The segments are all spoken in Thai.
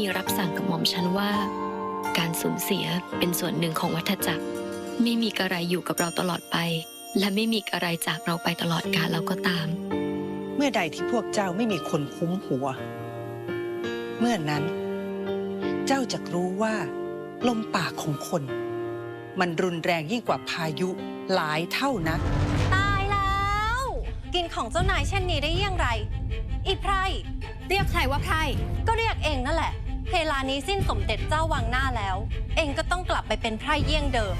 มีรับสั่งกับหม่อมฉันว่า การสูญเสียเป็นส่วนหนึ่งของวัฏจักร ไม่มีอะไรอยู่กับเราตลอดไป และไม่มีอะไรจากเราไปตลอดกาลแล้วก็ตาม เมื่อใดที่พวกเจ้าไม่มีคนคุ้มหัว เมื่อนั้น เจ้าจะรู้ว่า ลมปากของคน มันรุนแรงยิ่งกว่าพายุหลายเท่านัก ตายแล้ว กินของเจ้านายเช่นนี้ได้อย่างไร อีไพรเรียกใครว่าไพร่ก็เรียกเองนั่นแหละ เวลานี้สิ้นสมเด็จเจ้าวังหน้าแล้ว เองก็ต้องกลับไปเป็นไพรเยี่ยงเดิม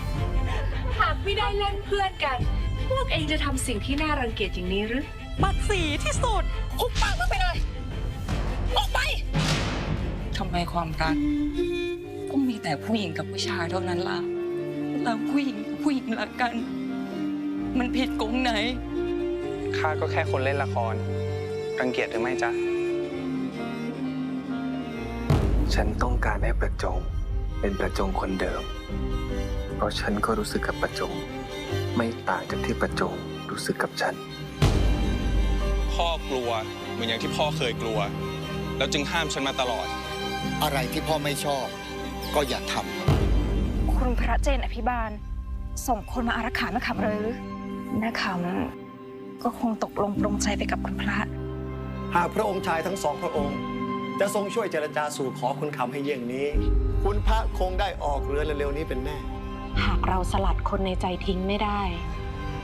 หากไม่ได้เล่นเพื่อนกัน พวกเองจะทำสิ่งที่น่ารังเกียจอย่างนี้หรือ บัดสีที่สุดคุบปากมึงไปเลย ออกไป ทำไมความรักต้องมีแต่ผู้หญิงกับผู้ชายเท่านั้นล่ะแล้วผู้หญิงกับผู้หญิงรักกัน มันผิดกงไหน ข้าก็แค่คนเล่นละคร รังเกียจหรือไม่จ๊ะ ฉันต้องการให้ประจงเป็นประจงคนเดิม เพราะฉันก็รู้สึกกับประจง ไม่ต่างจากที่ประจงรู้สึกกับฉัน พ่อกลัวเหมือนอย่างที่พ่อเคยกลัว แล้วจึงห้ามฉันมาตลอด อะไรที่พ่อไม่ชอบ ก็อย่าทคุณพระเจนอภิบาล ส่งคนมาอารักขาแม่ขำหรือแม่ขำก็คงตกลงปรงใจไปกับคุณพระำหากพระองค์ชายทั้งสองพระองค์ จะทรงช่วยเจรจาสู่ขอคุณคำให้เยี่ยงนี้ คุณพระคงได้ออกเรือเร็วๆนี้เป็นแน่ หากเราสลัดคนในใจทิ้งไม่ได้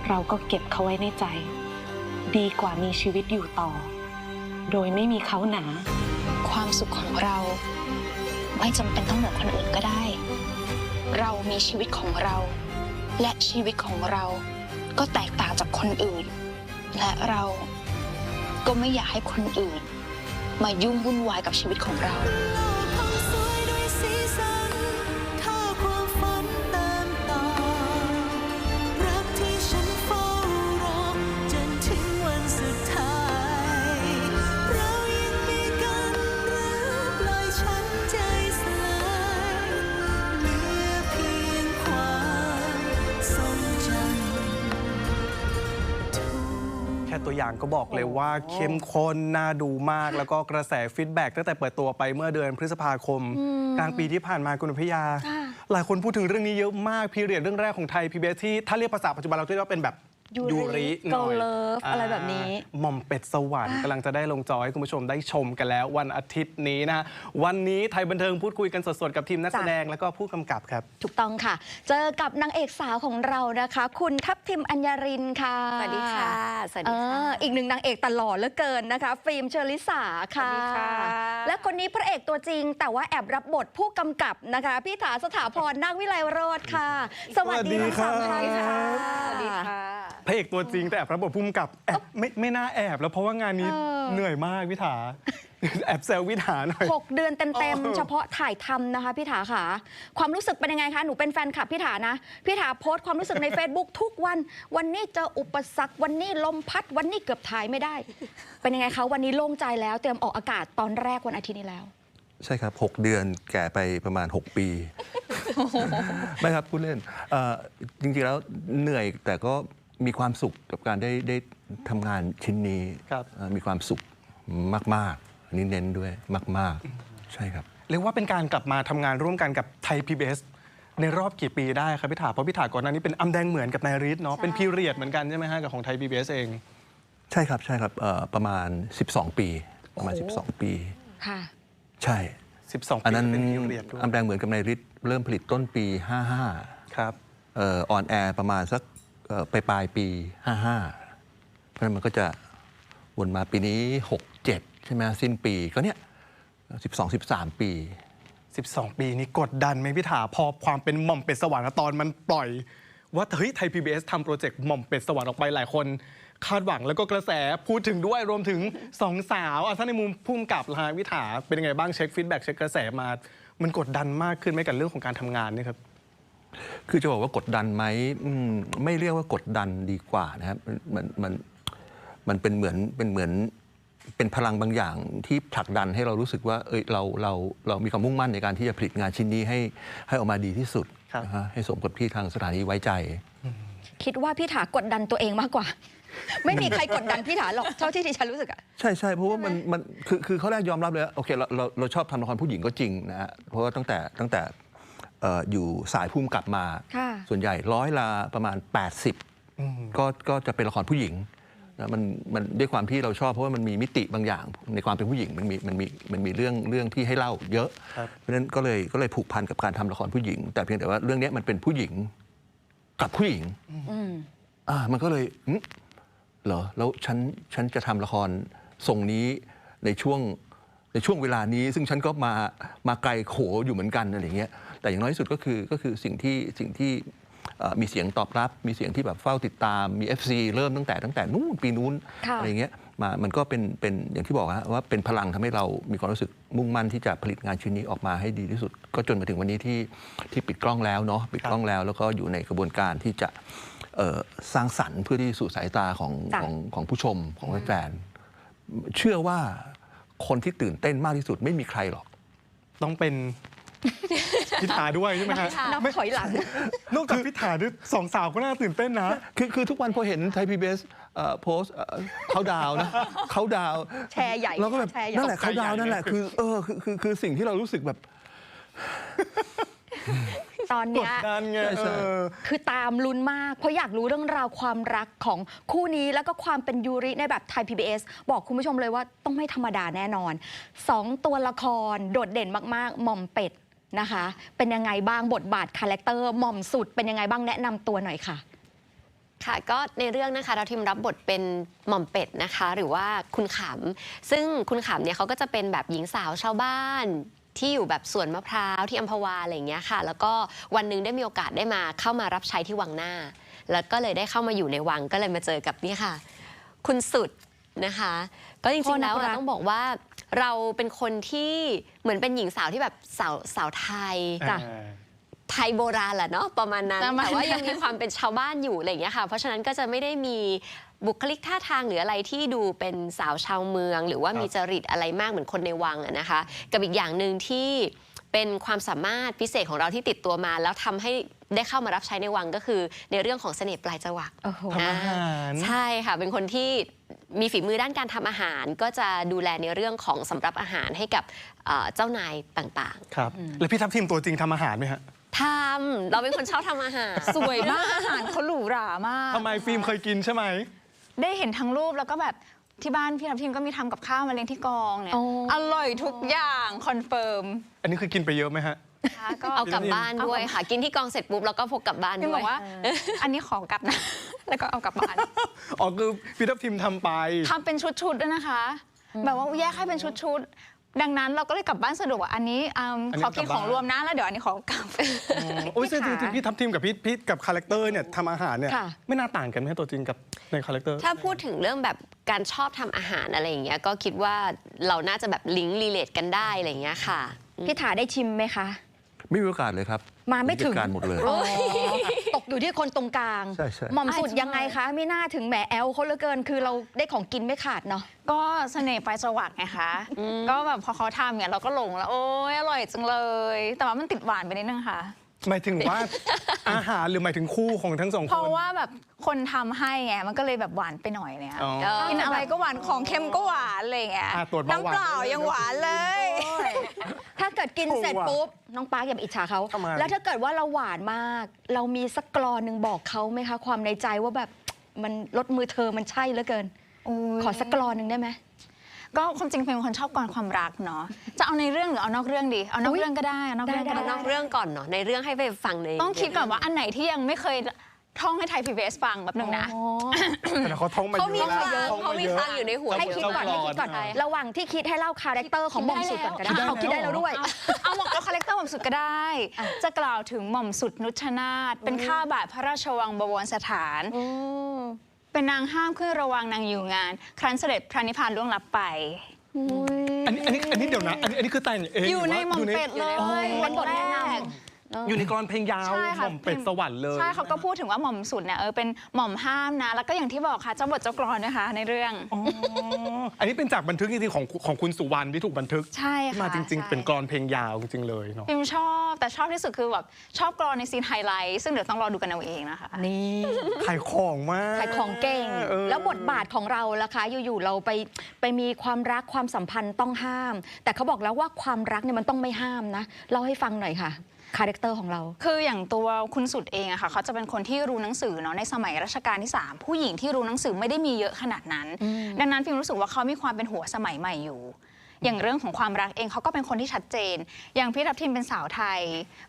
เราก็เก็บเขาไว้ในใจ ดีกว่ามีชีวิตอยู่ต่อ โดยไม่มีเขาหนา ความสุขของเรา ไม่จำเป็นต้องเหมือนคนอื่นก็ได้ เรามีชีวิตของเรา และชีวิตของเราก็แตกต่างจากคนอื่น และเราก็ไม่อยากให้คนอื่น มายุ่งวุ่นวายกับชีวิตของเรา อย่างก็บอกเลยว่าเข้มข้นน่าดูมาก แล้วก็กระแสฟีดแบ็กตั้งแต่เปิดตัวไปเมื่อเดือนพฤษภาคม กลางปีที่ผ่านมาคุณอภิยา หลายคนพูดถึงเรื่องนี้เยอะมากพีเรียดเรื่องแรกของไทยพีบีที่ถ้าเรียกภาษาปัจจุบันเราเรียกว่าเป็นแบบ ยูริหน่อย Girl Love อะไรแบบนี้หม่อมเป็ดสวรรค์กำลังจะได้ลงจอให้คุณผู้ชมได้ชมกันแล้ว วันอาทิตย์นี้นะวันนี้ไทยบันเทิงพูดคุยกันสดๆกับทีมนักแสดงแล้วก็ผู้กำกับครับ ถูกต้องค่ะ เจอกับนางเอกสาวของเรานะคะ คุณทัพทิมอัญญารินค่ะสวัสดีค่ะ สวัสเอดีค่ะ ออีกหนึ่งนางเอกตลอดเหลือเกินนะคะ ฟิล์มเชอริสาค่ะ สวัสดีค่ะ และคนนี้พระเอกตัวจริง แต่ว่าแอบรับบทผู้กำกับนะคะ พี่ถาสถาพรนาควิไลโรธค่ะ สวัสดีทั้งสามสวัท่าสนดีครัค่ะบสวัสดีค่ะพ ระเอกตัวจริงแต่แอบรับบทพุ่มกับแอบไม่ไม่น่าแอบแล้วเพราะว่างานนี้เออ เหนื่อยมากวิถา แอบแซววิถาหน่อย หกเดือนเต็มเออๆ เฉพาะถ่ายทำนะคะพี่ถาค่ะ ความรู้สึกเป็นยังไงคะ หนูเป็นแฟนคลับพี่ถานะ พี่ถาโพสต์ความรู้สึกใน Facebook ทุกวัน วันนี้เจออุปสรรค วันนี้ลมพัด วันนี้เกือบถ่ายไม่ได้ เป็นยังไงคะวันนี้โล่งใจแล้ว เตรียมออกอากาศตอนแรกวันอาทิตย์นี้แล้ว ใช่ครับ 6 เดือนแก่ไปประมาณ 6 ปี ไม่ครับพูดเล่นเอ่อจริงๆแล้วเหนื่อยแต่ก็ มีความสุขกับการได้ได้ทำงานชิ้นนี้ครับ เอ่อมีความสุขมากๆอันนี้เน้นด้วยมาก ๆ ใช่ครับ เรียกว่าเป็นการกลับมาทำงานร่วมกันกับไทย PBS ในรอบกี่ปีได้ครับพี่ถาเพราะพี่ถาก่อนหน้านี้เป็นอำแดงเหมือนกับนายฤทธิ์เนาะเป็นพีเรียดเหมือนกันใช่ไหมฮะกับของไทย PBS เอง ใช่ครับใช่ครับเอ่อประมาณ 12 ปี ประมาณโอ้โห12 ปี ค่ะ ใช่ 12 อันปีนั้นเป็นพีเรียดด้วยอำแดงเหมือนกับนายฤทธิ์เริ่มผลิตต้นปี 55 ครับ เอ่อออนแอร์ประมาณสัก เอ่อปลายปลายๆปี 55 เพราะฉะนั้นมันก็จะวนมาปีนี้ 67 ใช่ไหมสิ้นปีก็เนี่ย 12 13 ปี 12 ปีนี้กดดันไหมพี่ถาพอความเป็นหม่อมเป็ดสวรรค์ตอนมันปล่อย ว่าเฮ้ยไทย PBS ทำโปรเจกต์หม่อมเป็ดสวรรค์ออกไปหลายคน คาดหวังแล้วก็กระแสพูดถึงด้วยรวมถึงสองสาวอะถ้าในมุมพุ่มกับละฮะพี่ถาเป็นยังไงบ้างเช็คฟีดแบ็กเช็คกระแสมา มันกดดันมากขึ้นไหมกับเรื่องของการทำงานเนี่ยครับ คือจะบอกว่ากดดันไหมอืมไม่เรียกว่ากดดันดีกว่านะครับมันมันมันเป็นเหมือนเป็นเหมือนเป็นพลังบางอย่างที่ผลักดันให้เรารู้สึกว่าเอยเราเราเรามีความมุ่งมั่นในการที่จะผลิตงานชิ้นนี้ให้ให้ออกมาดีที่สุดครับ นะฮะให้สมกับที่ทางสถานีไว้ใจ คิดว่าพี่ถากดดันตัวเองมากกว่า ไม่มีใครกดดันพี่ถาหรอกเท่าที่ดิฉันรู้สึกอะ ใช่ใช่เพราะว่ามันมันคือคือเขาแรกยอมรับเลยว่าโอเคเราเราเราชอบทำละครผู้หญิงก็จริงนะฮะเพราะว่าตั้งแต่ตั้งแต่เอ่ออยู่สายพุ่มกลับมาค่ะส่วนใหญ่ร้อยละประมาณ 80 ก็ก็จะเป็นละครผู้หญิงนะมันมันด้วยความที่เราชอบเพราะว่ามันมีมิติบางอย่างในความเป็นผู้หญิงมันมีมันมีมันมีเรื่องเรื่องที่ให้เล่าเยอะครับเพราะฉะนั้นก็เลยก็เลยผูกพันกับการทำละครผู้หญิง แต่เพียงแต่ว่าเรื่องเนี้ยมันเป็นผู้หญิงกับผู้หญิงอืมอ่ามันก็เลยอืมเหรอแล้วฉันฉันจะทำละครทรงนี้ในช่วงในช่วงเวลานี้ ซึ่งฉันก็มามาไกลโขอยู่เหมือนกันอะไรเงี้ย แต่อย่างน้อยที่สุดก็คือก็คือสิ่งที่สิ่งที่เอ่อมีเสียงตอบรับ มีเสียงที่แบบเฝ้าติดตาม มี FC เริ่มตั้งแต่ตั้งแต่นู้นปีนู้นค่ะอะไรเงี้ยมามันก็เป็นเป็นอย่างที่บอกฮะว่าเป็นพลังทำให้เรามีความรู้สึกมุ่งมั่นที่จะผลิตงานชิ้นนี้ออกมาให้ดีที่สุด ก็จนมาถึงวันนี้ที่ที่ปิดกล้องแล้วเนาะปิดกล้องแล้ว แล้วก็อยู่ในกระบวนการที่จะเอ่อสร้างสรรค์เพื่อที่สู่สายตาของจ้ะของของผู้ชมของแฟนๆเชื่อว่าคนที่ตื่นเต้นมากที่สุดไม่มีใครหรอก ต้องเป็น พิธาด้วยใช่ไหมฮะนับถอยหลัง นอกจากพิธาด้วยสองสาวก็น่าตื่นเต้นนะ คือคือทุกวันพอเห็นไทยพีบีเอสโพสเขาดาวนะเขาดาวแชร์ใหญ่แล้วก็แบบแชร์ใหญ่นั่นแหละเขาดาวตกใจใหญ่นั่นแหละเลยคือเออคือคือคือสิ่งที่เรารู้สึกแบบตอนกเนี้ดยดันไงใช่ใช่เออคือตามลุ้นมาก เพราะอยากรู้เรื่องราวความรักของคู่นี้แล้วก็ความเป็นยูริในแบบไทย PBS บอกคุณผู้ชมเลยว่าต้องไม่ธรรมดาแน่นอนสองตัวละครโดดเด่นมากๆ หม่อมเป็ด นะคะ เป็นยังไงบ้างบทบาทคาแรคเตอร์หม่อมสุด เป็นยังไงบ้างแนะนำตัวหน่อยค่ะ ค่ะก็ในเรื่องนะคะเราทีมรับบทเป็นหม่อมเป็ดนะคะ หรือว่าคุณขำซึ่งคุณขำเนี่ยเขาก็จะเป็นแบบหญิงสาวชาวบ้านที่อยู่แบบสวนมะพร้าวที่อัมพวาอะไรอย่างเงี้ยค่ะ แล้วก็วันหนึ่งได้มีโอกาสได้มาเข้ามารับใช้ที่วังหน้า แล้วก็เลยได้เข้ามาอยู่ในวังก็เลยมาเจอกับนี่ค่ะ คุณสุดนะคะ ก็จพ่ริองๆนัแล้กวรัอะกต้องบอกว่า เราเป็นคนที่เหมือนเป็นหญิงสาวที่แบบสาวสาวไทยจ้ะไทยโบราณแหละเนาะประมาณนั้นประมาณแต่ว่านั้นยังมีความเป็นชาวบ้านอยู่อะไรอย่างเงี้ยค่ะ เพราะฉะนั้นก็จะไม่ได้มีบุคลิกท่าทางหรืออะไรที่ดูเป็นสาวชาวเมือง หรือว่ามีจริตอะไรมากเหมือนคนในวังอะนะคะ กับอีกอย่างหนึ่งที่เป็นความสามารถพิเศษของเราที่ติดตัวมา แล้วทำให้ ได้เข้ามารับใช้ในวังก็คือ ในเรื่องของเสน่ห์ปลายจวักโอ้โห ทำอาหาร ใช่ค่ะ เป็นคนที่มีฝีมือด้านการทำอาหาร ก็จะดูแลในเรื่องของสำรับอาหารให้กับเอ่อเจ้านายต่างครับ แล้วพี่ทัพทีมตัวจริงทำอาหารไหมฮะๆทำเราเป็นคนชอบทำอาหาร สวยมากอาหารเขาหรูหรามาก ทำไมฟิล์มเคยกินใช่ไหม ได้เห็นทั้งรูปแล้วก็แบบที่บ้านพี่ทัพทีมก็มีทำกับข้าวมาเลี้ยงที่กองเนี่ย อ๋ออร่อยทุกอย่างคอนเฟิร์ม อันนี้คือกินไปเยอะไหมฮะ ก็ เอากลับบ้านด้วยค่ะ กินที่กองเสร็จปุ๊บแล้วก็พกกลับบ้านพี่ด้บวอยกว่า อันนี้ขอกลับนะ แล้วก็เอากลับบ้านอ๋อคือพี่ทัพทีมทำไป ทำเป็นชุดๆด้วยนะคะ แบบว่าแยกให้เป็นชุดๆ ดังนั้นเราก็เลยกลับบ้านสะดวกว่าอันนี้อืมอันนี้ขอกินกลับขบ้านองรวมนะแล้วเดี๋ยวอันนี้ขอกลับ โอ้ยซึ่งจริงๆพี่ทัพทีมกับพี่พี่กับคาแรคเตอร์เนี่ยทำอาหารเนี่ยค่ะ ไม่น่าต่างกันไหมตัวจริงกับในคาแรคเตอร์ ถ้าพูดถึงเรื่องแบบการชอบทำอาหารอะไรอย่างเงี้ยก็คิดว่าเราน่าจะแบบลิงก์รีเลทกันได้อะไรอย่างเงี้ยค่ะอืมพี่ถาได้ชิมไหมคะ ไม่มีโอกาสเลยครับมาไม่ถึงผู้จัดการหมดเลยอ๋อตกอยู่ที่คนตรงกลาง ใช่ใช่ หม่อมสุดใช่ยังไงคะไม่น่าถึงแหมแอลเขาเหลือเกิน คือเราได้ของกินไม่ขาดเนาะ ก็เสน่ห์ปลายจวักไงคะ ก็แบบพอเขาทำเนี่ยเราก็หลงแล้ว โอ้ยอร่อยจังเลย แต่ว่ามันติดหวานไปนิดนึงค่ะ หมายถึงว่า อาหารหรือหมายถึงคู่ของทั้งสองเพคราะนว่าแบบคนทำให้ไงมันก็เลยแบบหวานไปหน่อยเนี่ยอ๋อกินอะไรก็หวานของเค็มก็หวานอะไรอย่างเงี้ยอะตรวจเบาหวาน น้ำเปล่ายังหวานเลย ถ้าเกิดกินเสร็จโอ้ว่ะปุ๊บ น้องปาร์คอย่าไปอิจฉาเขา ทำไม แล้วถ้าเกิดว่าเราหวานมาก เรามีสักกรอนหนึ่งบอกเขาไหมคะ ความในใจว่าแบบมันลดมือเธอมันใช่เหลือเกิน ขอสักกรอนหนึ่งได้ไหม ก็ความจริงเป็นคนชอบกรความรักเนาะจะเอาในเรื่องหรือเอานอกเรื่องดี เอานอกอุ๊ยเรื่องก็ได้เอานอกเรื่องก็ได้เอาได้นอกเรื่องก่อนเนาะในเรื่องให้ไปฟังในต้องคิดก่อนว่าอันไหนที่ยังไม่เคยท่องให้ไทย PBS ฟังแบบหนึ่งนะอ๋อแต่เขาท้องมาเขาเยมีอะแล้วคลังเขามีคลังอยู่ในหัวให้คิดก่อนให้คิดก่อนใช่ระหว่างที่คิดให้เล่าคาแรคเตอร์ของหม่อมสุดก่อนก็ได้คิดได้เอาคิดได้แล้วด้วยเอาหมอกเอาคาแรคเตอร์หม่อมสุดก็ได้ จะกล่าวถึงหม่อมสุดนุชนาถเป็นข้าบาทพระราชวังบวรสถาน เป็นนางห้ามขึ้นระวังนางอยู่งาน ครั้นเสด็จพระนิพพานล่วงลับไป อันนี้อันนี้อันนี้เดี๋ยวนะ อันนี้อันนี้คือแต่งเองอยู่ในรืหม่อมว่าเป็ดเลย เป็นบทแนะนแรก เออ อยู่ในกรอนเพลงยาวใช่หค่ะม่อมเป็ดสวรรค์เลย ใช่เขาก็พูดถึงว่าหม่อมสุดเนี่ยเออเป็นหม่อมห้ามนะ แล้วก็อย่างที่บอกค่ะเจ้าบทเจ้ากรอนนะคะในเรื่อง อ๋อ อันนี้เป็นจากบันทึกจริงๆของของคุณสุวรรณที่ถูกบันทึก ใช่ค่ะมาจริงใช่ๆเป็นกรอนเพลงยาวจริงๆเลยเนาะ พิมชอบแต่ชอบที่สุดคือแบบชอบกรอนในซีนไฮไลท์ซึ่งเดี๋ยวต้องรอดูกันเอาเองนะคะ นี่ ขายของมากขายของเก่งเออ แล้วบทบาทของเราล่ะคะ อยู่ๆเราไปไปมีความรักความสัมพันธ์ต้องห้าม แต่เขาบอกแล้วว่าความรักเนี่ยมันต้องไม่ห้ามนะเล่าให้ฟังหน่อยค่ะ คาแรคเตอร์ของเรา คืออย่างตัวคุณสุดเองอะค่ะเขาจะเป็นคนที่รู้หนังสือเนาะในสมัยรัชกาลที่ 3 ผู้หญิงที่รู้หนังสือไม่ได้มีเยอะขนาดนั้น ดังนั้นพิมรู้สึกว่าเขามีความเป็นหัวสมัยใหม่อยู่ อย่างเรื่องของความรักเองเขาก็เป็นคนที่ชัดเจน อย่างพี่ทับทิมเป็นสาวไทย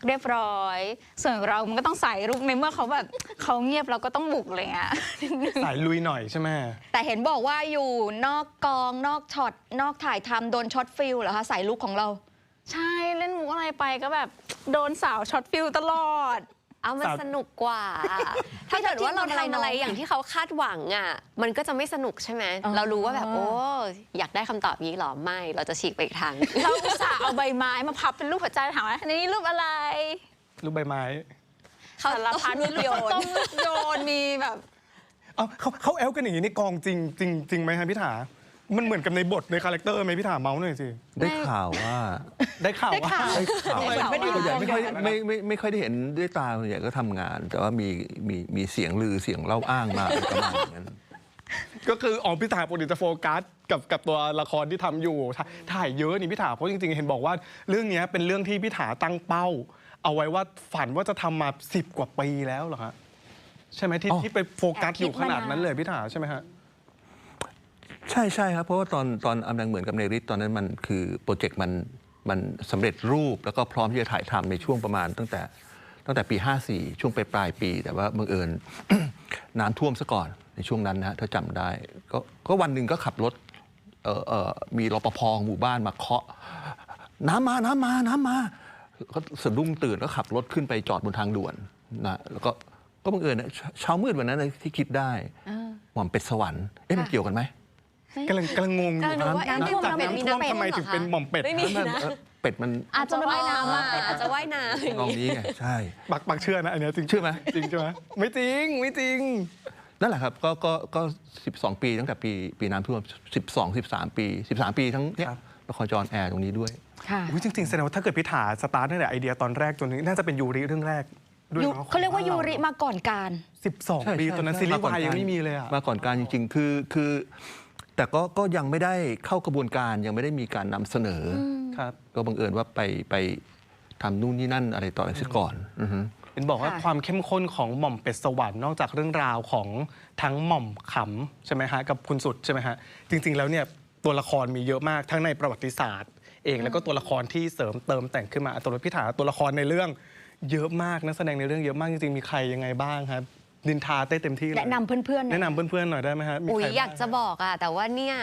เรียบร้อย ส่วนเรามันก็ต้องใส่รูปในเมื่อเขาแบบเขาเงียบเราก็ต้องบุกเลยอะสายลุยหน่อยใช่ไหมแต่เห็นบอกว่าอยู่นอกกองนอกช็อตนอกถ่ายทำโดนช็อตฟิลเหรอคะสายลุกของเรา ใช่เล่นมุกอะไรไปก็แบบ โดนสาวช็อตฟิลตลอด เอามันสาวสนุกกว่า ถ้าเกิดว่าเราทำอะไรทำอะไรน้องอย่างที่เขาคาดหวังอะ มันก็จะไม่สนุกใช่ไหมอ๋อเรารู้ว่าแบบโอ้อยากได้คำตอบนี้หรอ ไม่ เราจะฉีกไปอีกทาง เราอุตส่าห์เอาใบไม้มาพับเป็นรูปหัวใจถามว่าอันนี้รูปอะไร รูปใบไม้เขาสารพัดลูกโยนต้มลูกโยนมีแบบ เอาเขาเขาแอลกันอย่างนี้ในกองจริงจริงจริงไหมฮะพี่ถา มันเหมือนกับในบทในคาแรคเตอร์ไหมพี่ถาเมาส์หน่อยสิ ได้ข่าวว่า ได้ข่าวว่าได้ข่าวไม่ได้ไม่อยู่ได้กองไม่ค่อยใหญ่นะไม่ไม่ไม่ค่อยได้เห็นด้วยตาส่วนใหญ่ก็ทำงาน แต่ว่ามีมีมีเสียงลือเสียงเล่าอ้างมาอะไรประมาณอย่างนั้น ก็คืออ๋อพี่ถาปกติจะโฟกัสกับกับตัวละครที่ทำอยู่ถ่ายถ่ายเยอะนี่พี่ถาเพราะจริงๆ เห็นบอกว่า เรื่องเนี้ยเป็นเรื่องที่พี่ถาตั้งเป้า เอาไว้ว่าฝันว่าจะทำมาสิบกว่าปีแล้วเหรอฮะใช่ไหมที่อ๋อ ที่ไปโฟกัสอยู่ขนาดนั้นเลยพี่ถาใช่ไหมฮะ ใช่ใช่ครับ เพราะว่าตอนตอนอำนังเหมือนกับในฤทธิ์ตอนนั้นมันคือโปรเจกต์มันมันสำเร็จรูปแล้วก็พร้อมที่จะถ่ายทำในช่วงประมาณตั้งแต่ตั้งแต่ปี 54 ช่วงปลายปลายปี แต่ว่าบังเอิญ น้ำท่วมซะก่อนในช่วงนั้นนะฮะถ้าจำได้ก็ก็วันหนึ่งก็ขับรถเอ่อเอ่อมีรปภของหมู่บ้านมาเคาะ น้ำมาน้ำมาน้ำมาก็สะดุ้งตื่นแล้วขับรถขึ้นไปจอดบนทางด่วนนะแล้วก็ก็บังเอิญนะเช้าเช้ามืดวันนั้นนะที่คิดได้หม่อมเป็ดสวรรค์เอ๊ะมันเกี่ยวกันไหม กำลังกำลังงงอยู่กำลังดูว่าน้ำน้ำท่วมจากแล้วมันมีน้ำท่วมน้ำเป็ดทำไมถึงเป็นหม่อมเป็ดไม่มีนั่นนะเออเป็ดมันอาจจะว่ายน้ำอะเป็ดอาจจะว่ายน้ำอย่างกองนี้นี้ไงใช่ปักปักเชื่อนะอันเนี้ยจริงเชื่อไหมจริงใช่ไหมไม่จริงไม่จริงนั่นแหละครับก็ก็ก็12 ปีตั้งแต่ปีปีน้ำท่วม12 13 ปี 13 ปีทั้งเนี่ยครับละครจรแอร์ตรงนี้ด้วยค่ะอุ๊ยจริงๆแสดงว่าถ้าเกิดพี่ถาสตาร์ทตั้งแต่ไอเดียตอนแรกจนถึงน่าจะเป็นยูริเรื่องแรกด้วยยูนะเขาเรียกว่ายูริมาก่อนการสิบสองใช่ปีใช่ตอนนั้นใช่ซีรีส์มาก่อนวายยังการไม่มีเลยอะมาก่อนการจริงๆ คือคือ แต่ก็ก็ยังไม่ได้เข้ากระบวนการยังไม่ได้มีการนำเสนออครับ ก็บังเอิญว่าไปไปทำนู่นนี่นั่นอะไรต่ออะไรซะก่อนอือฮึ เห็นบอกว่าค่ะ ความเข้มข้นของหม่อมเป็ดสวรรค์นอกจากเรื่องราวของทั้งหม่อมขำใช่ไหมฮะกับคุณสุดใช่ไหมฮะจริง ๆ แล้วเนี่ยตัวละครมีเยอะมากทั้งในประวัติศาสตร์ เองแล้วก็ตัวละครที่เสริมเติมแต่งขึ้นมาตัวพี่ถาตัวละครในเรื่อง เยอะมากนักแสดงในเรื่องเยอะมากจริงๆมีใครยังไงบ้างครับ ดินทาเต้เต็มที่เลยแนะนำเพื่อนๆหน่อย แนะนำเพื่อนๆหน่อยได้ไหมฮะมีอุ๋ยใครบ้ง อยากจะบอกอะแต่ว่าเนี่ย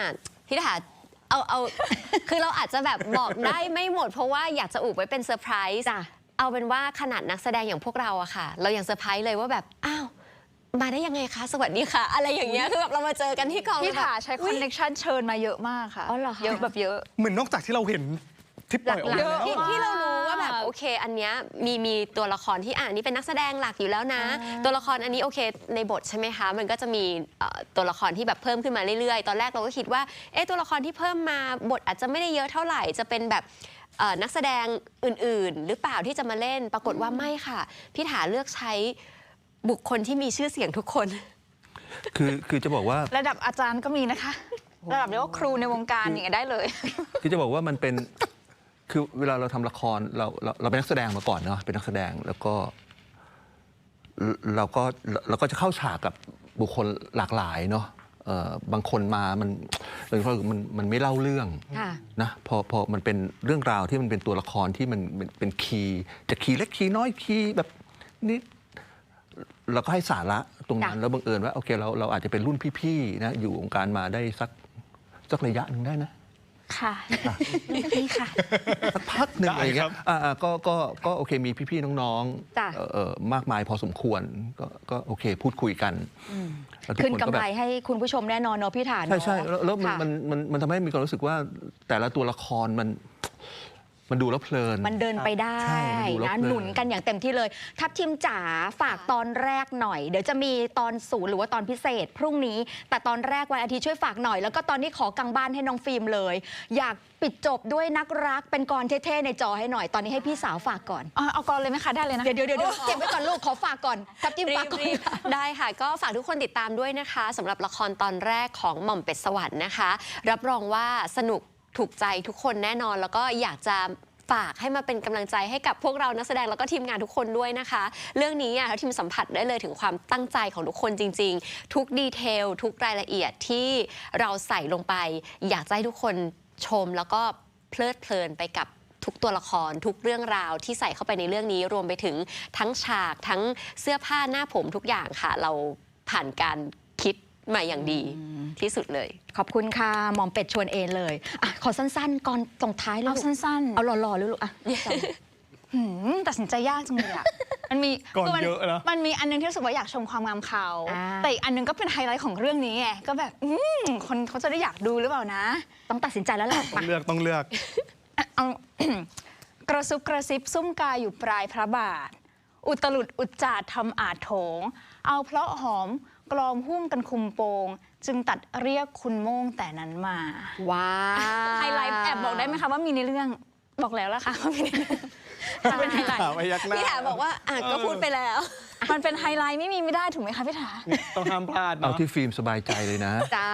พี่ถาเอาเอา คือเราอาจจะแบบบอกได้ไม่หมด เพราะว่าอยากจะอุบไว้เป็นเซอร์ไพรส์จ้ะ เอาเป็นว่าขนาดนักแสดงอย่างพวกเราอะค่ะ เรายังเซอร์ไพรส์เลยว่าแบบอ้าวมาได้ยังไงคะ สวัสดีค่ะ อะไรอย่างเงี้ยคือแบบเรามาเจอกันที่กองพี่ถาแบบ ใช้คอนเนคชันเชิญมาเยอะมากค่ะอ๋อเหรอคะ เยอะแบบเยอะ เหมือนนอกจากที่เราเห็นที่ปล่อยออกมาหลักๆ แล้ว ที่อะที่เรารู้ ว่าแบบโอเค อันเนี้ยมีมีตัวละครที่อ่านี่เป็นนักแสดงหลักอยู่แล้วนะ ตัวละครอันนี้โอเคในบทใช่ไหมคะมันก็จะมีเอ่อตัวละครที่แบบเพิ่มขึ้นมาเรื่อยๆ ตอนแรกเราก็คิดว่าเอ๊ะตัวละครที่เพิ่มมาบทอาจจะไม่ได้เยอะเท่าไหร่จะเป็นแบบเอ่อนักแสดงอื่นๆ หรือเปล่าที่จะมาเล่น ปรากฏว่าไม่ค่ะพี่ถาเลือกใช้บุคคลที่มีชื่อเสียงทุกคน คือคือจะบอกว่า ระดับอาจารย์ก็มีนะคะ ระดับเรียกว่าครูในวงการอย่างเงี้ยได้เลย คือจะบอกว่ามันเป็น คือเวลาเราทำละครเราเราเราเป็นนักแสดงมาก่อนเนาะเป็นนักแสดงแล้วก็ เราเราก็เราก็จะเข้าฉากกับบุคคลหลากหลายเนาะเอ่อบางคนมามันเราก็มันมันไม่เล่าเรื่องค่ะนะพอพอมันเป็นเรื่องราวที่มันเป็นตัวละครที่มันเป็นเป็นคีย์จะคีย์เล็กคีย์น้อยคีย์แบบนิดเราก็ให้สาระตรงนั้นจ้ะแล้วบังเอิญว่าโอเคเราเราอาจจะเป็นรุ่นพี่ๆนะอยู่วงการมาได้สักสักระยะหนึ่งได้นะ ค่ะนี่ค่ะ สักพักหนึ่งได้อะไรอย่างเงี้ครัยบอ่าอ่าก็ก็ก็โอเคมีพี่ๆน้องจ้ะ ๆเอ่อเอ่อมากมายพอสมควรก็ก็โอเคพูดคุยกันแล้วทุกขึ้นคนกำก็แบไรบ ให้คุณผู้ชมแน่นอนเนาะพี่ถาใช่เนาะใช่แล้วแล้วมันค่ะ มันมันมันทำให้มีความรู้สึกว่าแต่ละตัวละครมัน มันดูแล้วเพลิน มันเดินไปได้ใช่มันดูแล้วนะเพลิน หนุนกันอย่างเต็มที่เลย ทัพทีมจ๋าฝากตอนแรกหน่อย เดี๋ยวจะมีตอนศูนย์หรือว่าตอนพิเศษ พรุ่งนี้ แต่ตอนแรกวันอาทิตย์ช่วยฝากหน่อย แล้วก็ตอนนี้ขอกังบ้านให้น้องฟิล์มเลย อยากปิดจบด้วยนักรักเป็นกรเท่ๆในจอให้หน่อย ตอนนี้ให้พี่สาวฝากก่อน เอาเอาก่อนเลยไหมคะได้เลยนะ เดี๋ยวเดี๋ยวเดี๋ยวเก็บไว้ก่อนลูกขอฝากก่อน ทัพทีมฝากก่อน รีบๆได้ค่ะ ก็ฝากทุกคนติดตามด้วยนะคะสำหรับละครตอนแรกของหม่อมเป็ดสวรรค์นะคะ รับรองว่าสนุก ถูกใจทุกคนแน่นอน แล้วก็อยากจะฝากให้มาเป็นกำลังใจให้กับพวกเรานักแสดงแล้วก็ทีมงานทุกคนด้วยนะคะ เรื่องนี้อะทีมสัมผัสได้เลยถึงความตั้งใจของทุกคนจริง ๆ ทุกดีเทลทุกรายละเอียดที่เราใส่ลงไป อยากให้ทุกคนชมแล้วก็เพลิดเพลินไปกับทุกตัวละครทุกเรื่องราวที่ใส่เข้าไปในเรื่องนี้รวมไปถึงทั้งฉากทั้งเสื้อผ้าหน้าผมทุกอย่างค่ะ เราผ่านการ คิดมาอย่างดีที่สุดเลย ขอบคุณค่ะหมอมเป็ดชวนเองเลยอะขอสั้นๆ ก่อนส่งท้ายเลยเอาลูกสั้นๆเอาหล่อๆเลยลูกอะหืมตัดสินใจยากจังเลยอะมันมีก่อนคืมัเยอะนะ มันมีอันนึงที่รู้สึกว่าอยากชมความงามเขา อ่า แต่อีกอันนึงก็เป็นไฮไลท์ของเรื่องนี้ไงก็แบบอืมคนเขาจะได้อยากดูหรือเปล่านะ ต้องตัดสินใจแล้วแหละต้องเลือกต้องเลือก เอา กระซุบกระซิบซุ่มกายอยู่ปลายพระบาท อุตลุดอุจจาดทำอาจโถง เอาเพราะหอม กลอมหุ้มกันคุมโปง จึงตัดเรียกคุณโม่งแต่นั้นมาว้า ไฮไลท์แอบบอกได้ไหมคะว่ามีในเรื่อง บอกแล้วละค่ะว่ามีในเรื่องเป็นไฮไลท์ถามพยักหน้าพี่ถาบอกว่าอะก็พูดไปแล้ว มันเป็นไฮไลท์ไม่มีไม่ได้ถูกไหมคะพี่ถาต้องห้ามพลาดเอาเนาะ ที่ฟิล์มสบายใจเลยนะ จ้า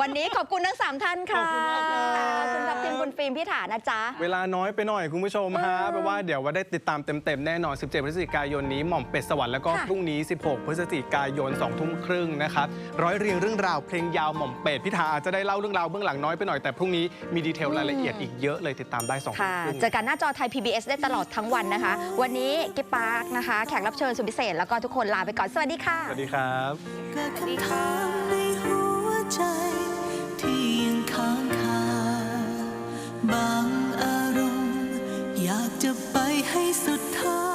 วันนี้ขอบคุณทั้งสามท่านค่ะขอบคุณมากครับ คุณทัพทิมคุณฟิล์มพี่ถานะจ๊ะ เวลาน้อยไปหน่อยคุณผู้ชมฮะแปลว่าเดี๋ยวว่าได้ติดตามเต็ม ๆ แน่นอน 17 พฤศจิกายนนี้หม่อมเป็ดสวรรค์แล้วก็ค่ะ พรุ่งนี้ 16 พฤศจิกายน2ทุ่มครึ่งนะครับ ร้อยเรียงเรื่องราวเพลงยาวหม่อมเป็ดพิธาอาจจะได้เล่าเรื่องราวเบื้องหลังน้อยไปหน่อยแต่พรุ่งนี้มีดีเทลรายละเอียดอีกเยอะเลยติดตามได้2ทุ่มค่ะ ครึ่งเจอกันหน้าจอไทย PBS ได้ตลอดทั้งวันนะคะ วันนี้กิ๊บปาร์คนะคะ แขกรับเชิญสุดพิเศษ แล้วก็ทุกคนลาไปก่อน สวัสดีค่ะ สวัสดีครับ เกิดคำถามในหัวใจ ที่ยังค้างคาบางอารมณ์ อยากจะไปให้สุดทาง